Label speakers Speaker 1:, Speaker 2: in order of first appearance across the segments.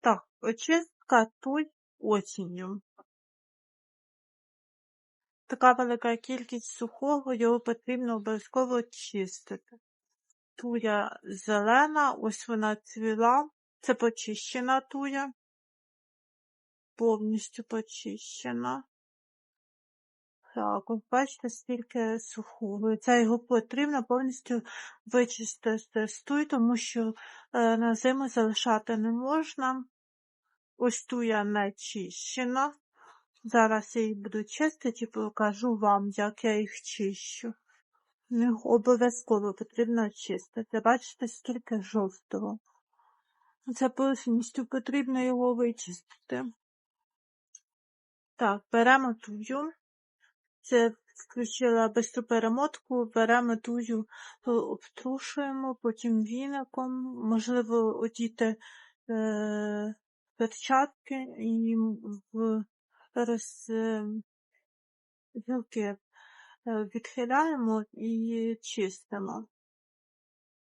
Speaker 1: Так, очистка туй осінню. Така велика кількість сухого, його потрібно обов'язково чистити. Туя зелена, ось вона цвіла. Це почищена туя. Повністю почищена. Так, от бачите, скільки сухого. Це його потрібно повністю вичистити з туй, тому що е, на зиму залишати не можна. Ось туя не чищена. Зараз я їх буду чистити і покажу вам, як я їх чищу. Їх обов'язково потрібно чистити. Бачите, скільки жовтого. Це повністю потрібно його вичистити. Так, беремо тую. Це включила бистру перемотку, беремо тую, обтрушуємо, потім віником, можливо, одіти е, перчатки і в роз, гілки відхиляємо і чистимо.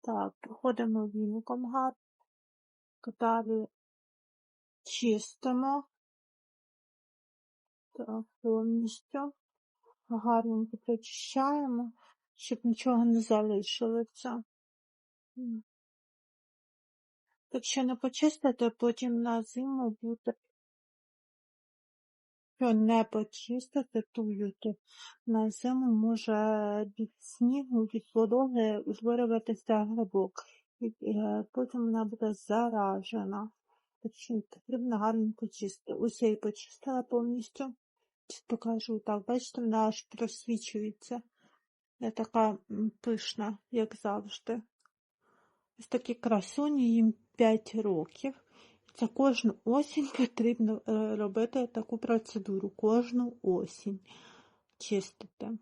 Speaker 1: Так, проходимо віником гарно, далі чистимо. Так, повністю гарненько прочищаємо, щоб нічого не залишилося. Якщо не почистити, потім на зиму буде Якщо не почистити тую, то на зиму може від снігу, від вологи утворюватися грибок, і е, потім вона буде заражена. Потрібно гарно почистити. Ось я її почистила повністю. Покажу так, бачите, вона аж просвічується. Не така пишна, як завжди. Ось такі красуні, їм 5 років. Це кожну осінь потрібно е, робити таку процедуру, кожну осінь чистити.